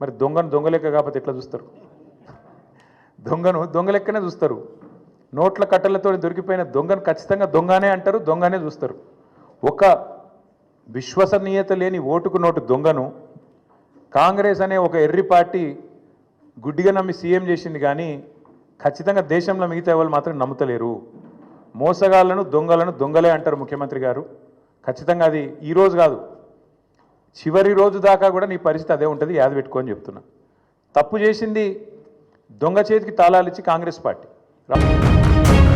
మరి దొంగను దొంగలెక్క కాకపోతే ఎట్లా చూస్తారు? దొంగను దొంగలెక్కనే చూస్తారు. నోట్ల కట్టలతో దొరికిపోయిన దొంగను ఖచ్చితంగా దొంగనే అంటారు దొంగనే చూస్తారు. ఒక విశ్వసనీయత లేని ఓటుకు నోటు దొంగను కాంగ్రెస్ అనే ఒక ఎర్రి పార్టీ గుడ్డిగా నమ్మి సీఎం చేసింది కానీ ఖచ్చితంగా దేశంలో మిగతా వాళ్ళు మాత్రం నమ్ముతలేరు. మోసగాళ్ళను దొంగలను దొంగలే అంటారు ముఖ్యమంత్రి గారు. ఖచ్చితంగా అది ఈరోజు కాదు చివరి రోజు దాకా కూడా నీ పరిస్థితి అదే ఉంటుంది యాద పెట్టుకొని చెప్తున్నా. తప్పు చేసింది దొంగ చేతికి తాళాలు ఇచ్చి కాంగ్రెస్ పార్టీ. రా-